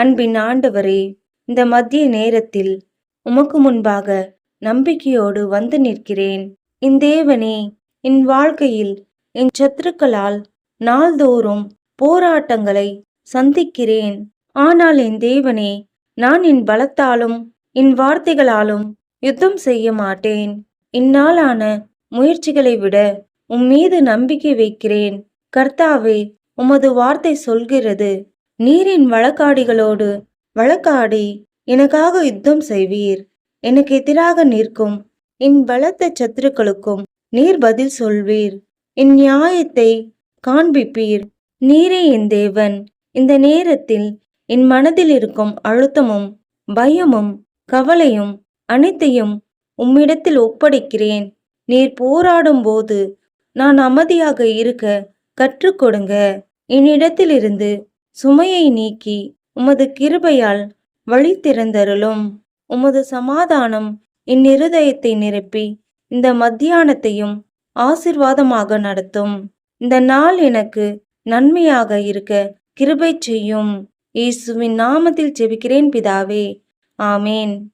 அன்பின் ஆண்டவரே இந்த மத்திய நேரத்தில் உமக்கு முன்பாக நம்பிக்கையோடு வந்து நிற்கிறேன். இந்தேவனே தேவனே என் வாழ்க்கையில் என் சத்துருக்களால் நாள்தோறும் போராட்டங்களை சந்திக்கிறேன். ஆனால் என் தேவனே நான் என் பலத்தாலும் என் வார்த்தைகளாலும் யுத்தம் செய்ய மாட்டேன். இந்நாளான முயற்சிகளை விட உம் மீது நம்பிக்கை வைக்கிறேன். கர்த்தாவே உமது வார்த்தை சொல்கிறது. நீரின் வழக்காடிகளோடு வழக்காடி எனக்காக யுத்தம் செய்வீர். எனக்கு எதிராக நிற்கும். என் பலத்த சத்துருக்களுக்கும் நீர் பதில் சொல்வீர். என் நியாயத்தை காண்பிப்பீர். நீரே என் தேவன். இந்த நேரத்தில் என் மனதில் இருக்கும் அழுத்தமும் பயமும் கவலையும் அனைத்தையும் உம்மிடத்தில் ஒப்படைக்கிறேன். நீர் போராடும் போது நான் அமைதியாக இருக்க கற்றுக்கொடுங்க என்னிடத்திலிருந்து சுமையை நீக்கி உமது கிருபையால் வழி திறந்தருளும். உமது சமாதானம் இந்நிருதயத்தை நிரப்பி இந்த மத்தியானத்தையும் ஆசிர்வாதமாக நடத்தும். இந்த நாள் எனக்கு நன்மையாக இருக்க கிருபை செய்யும். இயேசுவின் நாமத்தில் ஜெபிக்கிறேன் பிதாவே. ஆமேன்.